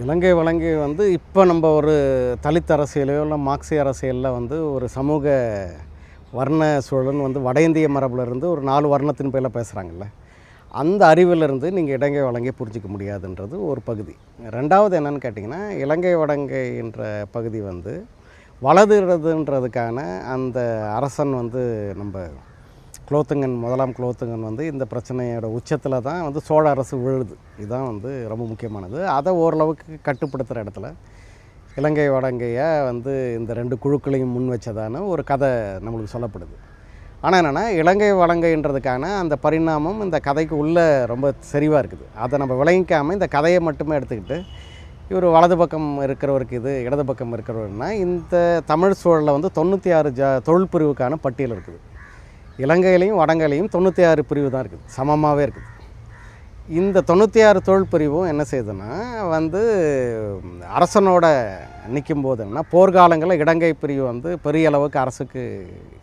இலங்கை வழங்கி வந்து இப்போ நம்ம ஒரு தலித் அரசியலையோ இல்லை மார்க்சிய அரசியலில் வந்து ஒரு சமூக வர்ண சூழல்னு வந்து வட இந்திய மரபுலருந்து ஒரு நாலு வர்ணத்தின் பேரில் பேசுகிறாங்கல்ல அந்த அறிவிலிருந்து நீங்கள் இலங்கை வழங்கை புரிஞ்சிக்க முடியாதுன்றது ஒரு பகுதி. ரெண்டாவது என்னன்னு கேட்டிங்கன்னா இலங்கை வடங்கை என்ற பகுதி வந்து வலதுறதுன்றதுக்கான அந்த அரசன் வந்து நம்ம குலோத்துங்கன் முதலாம் குலோத்துங்கன் வந்து இந்த பிரச்சனையோட உச்சத்தில் தான் வந்து சோழ அரசு விழுது. இதுதான் வந்து ரொம்ப முக்கியமானது. அதை ஓரளவுக்கு கட்டுப்படுத்துகிற இடத்துல இலங்கை வடங்கையை வந்து இந்த ரெண்டு குழுக்களையும் முன் வச்சதான ஒரு கதை நம்மளுக்கு சொல்லப்படுது. ஆனால் என்னென்னா இலங்கை வழங்கைன்றதுக்கான அந்த பரிணாமம் இந்த கதைக்கு உள்ளே ரொம்ப செறிவாக இருக்குது. அதை நம்ம விளங்கிக்காமல் இந்த கதையை மட்டுமே எடுத்துக்கிட்டு இவர் வலது பக்கம் இருக்கிறவருக்கு இது இடது பக்கம் இருக்கிறவருன்னா இந்த தமிழ் சூழலில் வந்து தொண்ணூற்றி ஆறு ஜா தொழில் பிரிவுக்கான பட்டியல் இருக்குது. இலங்கையிலையும் வடங்கையிலையும் தொண்ணூற்றி ஆறு பிரிவு தான் இருக்குது. சமமாகவே இருக்குது. இந்த தொண்ணூற்றி ஆறு தொழில் பிரிவும் என்ன செய்யுதுன்னா வந்து அரசனோட நிற்கும் போதுன்னா போர்க்காலங்களில் இடங்கை பிரிவு வந்து பெரிய அளவுக்கு அரசுக்கு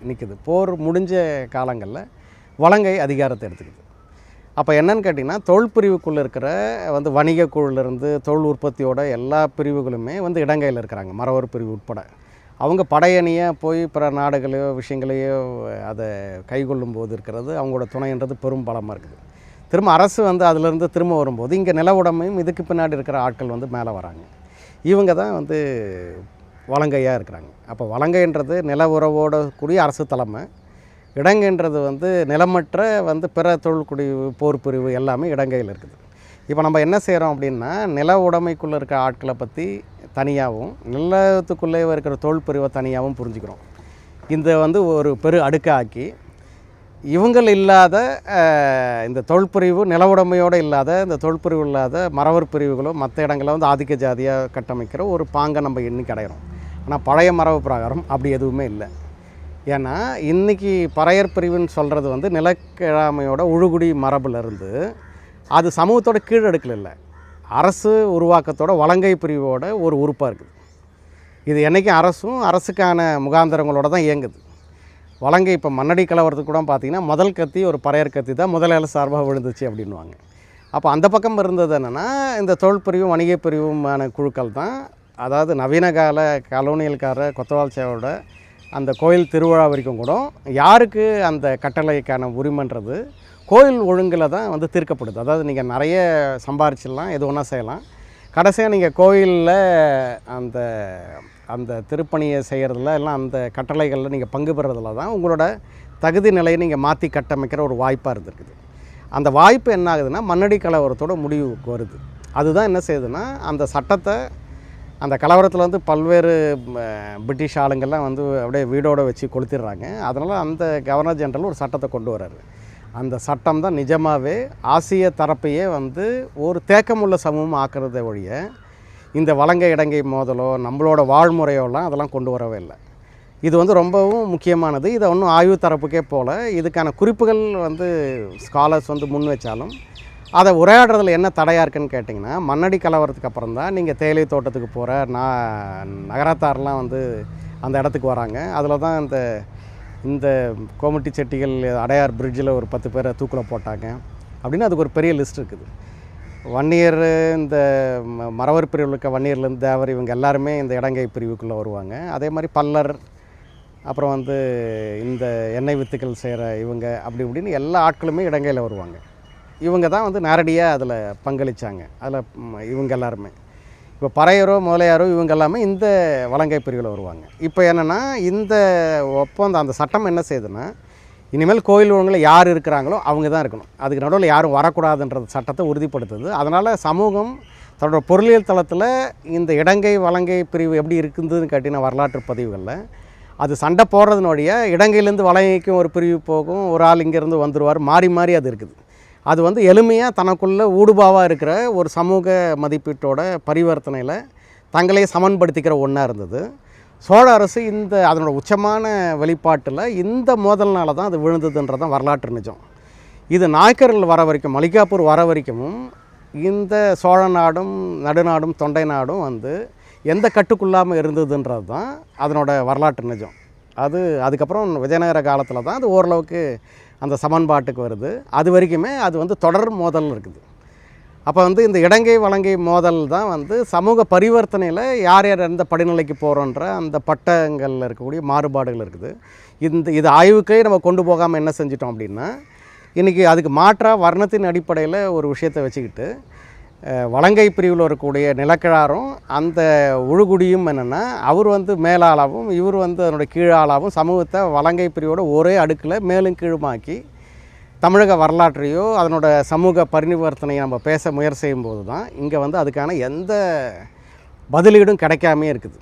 நிற்குது போர் முடிஞ்ச காலங்களில் வலங்கை அதிகாரத்தை எடுத்துக்குது. அப்போ என்னன்னு கேட்டிங்கன்னா தொழில் பிரிவுக்குள்ளே இருக்கிற வந்து வணிக குழுலேருந்து தொழில் உற்பத்தியோட எல்லா பிரிவுகளுமே வந்து இடங்கையில் இருக்கிறாங்க. மரவர் பிரிவு உட்பட. அவங்க படையணியாக போய் பிற நாடுகளையோ விஷயங்களையோ அதை கைகொள்ளும் போது இருக்கிறது அவங்களோட துணைன்றது பெரும் பலமாக இருக்குது. திரும்ப அரசு வந்து அதிலிருந்து திரும்ப வரும்போது இங்கே நில உடமையும் இதுக்கு பின்னாடி இருக்கிற ஆட்கள் வந்து மேலே வராங்க. இவங்க தான் வந்து வலங்கையாக இருக்கிறாங்க. அப்போ வலங்கைன்றது நில உறவோட கூடிய அரசு தலைமை. இடங்கைன்றது வந்து நிலமற்ற வந்து பிற தொழில்குடி போர் பிரிவு எல்லாமே இடங்கையில் இருக்குது. இப்போ நம்ம என்ன செய்கிறோம் அப்படின்னா நில உடைமைக்குள்ளே இருக்க ஆட்களை பற்றி தனியாகவும் நிலத்துக்குள்ளே இருக்கிற தொழில் பிரிவை தனியாகவும் புரிஞ்சுக்கிறோம். இந்த வந்து ஒரு பெரு அடுக்காக்கி இவங்கள் இல்லாத இந்த தொல்பிரிவு நில உடைமையோடு இல்லாத இந்த தொல்பிரிவு இல்லாத மரவர் பிரிவுகளோ மற்ற இடங்களில் வந்து ஆதிக்க ஜாதியாக கட்டமைக்கிற ஒரு பாங்கை நம்ம எண்ணிக்கை அடைகிறோம் ஆனால் பழைய மரபு பிரகாரம் அப்படி எதுவுமே இல்லை. ஏன்னா இன்றைக்கி பறையர் பிரிவுன்னு சொல்கிறது வந்து நிலக்கிழமையோட உழுகுடி மரபுலேருந்து அது சமூகத்தோட கீழடுக்கில் இல்லை அரசு உருவாக்கத்தோட வலங்கை பிரிவோட ஒரு உறுப்பாக இருக்குது. இது என்றைக்கும் அரசும் அரசுக்கான முகாந்திரங்களோட தான் இயங்குது. வலங்கை இப்போ மன்னடி கலவரத்துக்கு கூட பார்த்தீங்கன்னா முதல் கத்தி ஒரு பறையர் கத்தி தான் முதலாளி சார்பாக விழுந்துச்சு அப்படின்வாங்க அப்போ அந்த பக்கம் இருந்தது என்னென்னா இந்த தொழில் பிரிவும் வணிக பிரிவுமான குழுக்கள் தான் அதாவது நவீன கால கலோனியல்கார கொத்தவால்ச்சியோட அந்த கோயில் திருவிழா வரைக்கும் கூட யாருக்கு அந்த கட்டளைக்கான உரிமைன்றது கோயில் ஒழுங்கில் தான் வந்து தீர்க்கப்படுது. அதாவது நீங்கள் நிறைய சம்பாரிச்சிடலாம் எது ஒன்றா செய்யலாம். கடைசியாக நீங்கள் கோயிலில் அந்த அந்த திருப்பணியை செய்கிறதுல எல்லாம் அந்த கட்டளைகளில் நீங்கள் பங்கு பெறுறதுல தான் உங்களோட தகுதி நிலையை நீங்கள் மாற்றி கட்டமைக்கிற ஒரு வாய்ப்பாக இருந்திருக்குது. அந்த வாய்ப்பு என்ன ஆகுதுன்னா மன்னடி கலவரத்தோட முடிவுக்கு வருது. அதுதான் என்ன செய்யுதுன்னா அந்த சட்டத்தை அந்த கலவரத்தில் வந்து பல்வேறு பிரிட்டிஷ் ஆளுங்கள்லாம் வந்து அப்படியே வீடோடு வச்சு கொளுத்திடுறாங்க. அதனால் அந்த கவர்னர் ஜெனரல் ஒரு சட்டத்தை கொண்டு வர்றாரு. அந்த சட்டம் தான் நிஜமாகவே ஆசிய தரப்பையே வந்து ஒரு தேக்கமுள்ள சமூகம் ஆக்கிறத ஒழிய இந்த வழங்க இடங்கை மோதலோ நம்மளோட வாழ்முறையோலாம் அதெல்லாம் கொண்டு வரவே இல்லை. இது வந்து ரொம்பவும் முக்கியமானது. இதை ஒன்றும் ஆய்வு தரப்புக்கே போல் இதுக்கான குறிப்புகள் வந்து ஸ்காலர்ஸ் வந்து முன் வச்சாலும் அதை உரையாடுறதுல என்ன தடையாக இருக்குன்னு கேட்டிங்கன்னா மண்ணடி கலவரத்துக்கு அப்புறம் தான் நீங்கள் தேயிலை தோட்டத்துக்கு போகிற நான் நகரத்தாரெலாம் வந்து அந்த இடத்துக்கு வராங்க. அதில் தான் இந்த இந்த கோமட்டி செட்டிகள் அடையார் பிரிட்ஜில் ஒரு பத்து பேரை தூக்கில் போட்டாங்க. அப்படின்னு அதுக்கு ஒரு பெரிய லிஸ்ட் இருக்குது. வன்னியர் இந்த மரவர் மறவர் பிரிவில் இருக்க வன்னியர்லேருந்து தேவர் இவங்க எல்லாருமே இந்த இடங்கை பிரிவுக்குள்ளே வருவாங்க. அதே மாதிரி பல்லர் அப்புறம் வந்து இந்த எண்ணெய் வித்துக்கள் செய்கிற இவங்க அப்படி இப்படின்னு எல்லா ஆட்களுமே இடங்கையில் வருவாங்க. இவங்க தான் வந்து நேரடியாக அதில் பங்களிச்சாங்க. அதில் இவங்க எல்லாருமே. இப்போ பறையரோ முதலையாரோ இவங்க எல்லாமே இந்த வலங்கை பிரிவில் வருவாங்க. இப்போ என்னென்னா இந்த ஒப்பந்தம் அந்த சட்டம் என்ன செய்யுதுன்னா இனிமேல் கோயில் ஒழுங்கில் யார் இருக்கிறாங்களோ அவங்க தான் இருக்கணும். அதுக்கு நடுவில் யாரும் வரக்கூடாதுன்றது சட்டத்தை உறுதிப்படுத்துது. அதனால் சமூகம் தன்னோட பொருளியல் தளத்தில் இந்த இடங்கை வலங்கை பிரிவு எப்படி இருக்குதுன்னு கேட்டின வரலாற்று பதிவுகளில் அது சண்டை போடுறதுனுடைய வழியாக இடங்கையிலேருந்து வலங்கைக்கும் ஒரு பிரிவு போகும் ஒரு ஆள் இங்கேருந்து வந்துடுவார் மாறி மாறி அது இருக்குது. அது வந்து எளிமையாக தனக்குள்ளே ஊடுபாவாக இருக்கிற ஒரு சமூக மதிப்பீட்டோட பரிவர்த்தனையில் தங்களையே சமன்படுத்திக்கிற ஒன்றா இருந்தது. சோழ அரசு இந்த அதனோட உச்சமான வெளிப்பாட்டில் இந்த மோதல்னால தான் அது விழுந்ததுன்றதான் வரலாற்று நிஜம். இது நாயக்கர்கள் வர வரைக்கும் மலிகாப்பூர் வர வரைக்கும் இந்த சோழ நாடும் நடுநாடும் தொண்டை நாடும் வந்து எந்த கட்டுக்குள்ளாமல் இருந்ததுன்றது தான் அதனோட வரலாற்று நிஜம். அது அதுக்கப்புறம் விஜயநகர காலத்தில் தான் அது ஓரளவுக்கு அந்த சமன்பாட்டுக்கு வருது. அது வரைக்குமே அது வந்து தொடர் மோதல் இருக்குது. அப்போ வந்து இந்த இடங்கை வழங்கை மோதல் தான் வந்து சமூக பரிவர்த்தனையில் யார் யார் எந்த படிநிலைக்கு போகிறோன்ற அந்த பட்டங்களில் இருக்கக்கூடிய மாறுபாடுகள் இருக்குது. இந்த இது ஆய்வுக்கே நம்ம கொண்டு போகாமல் என்ன செஞ்சிட்டோம் அப்படின்னா இன்றைக்கி அதுக்கு மாற்றாக வர்ணத்தின் அடிப்படையில் ஒரு விஷயத்தை வச்சுக்கிட்டு வலங்கை பிரிவில் இருக்கக்கூடிய நிலக்கிழாரும் அந்த உழுகுடியும் என்னென்னா அவர் வந்து மேலாளாவும் இவர் வந்து அதனுடைய கீழாளாவும் சமூகத்தை வலங்கை பிரிவோட ஒரே அடுக்கில் மேலும் கீழுமாக்கி தமிழக வரலாற்றையோ அதனோட சமூக பரிவர்த்தனையை நம்ம பேச முயற்சி செய்யும்போது தான் இங்கே வந்து அதுக்கான எந்த பதிலீடும் கிடைக்காமே இருக்குது.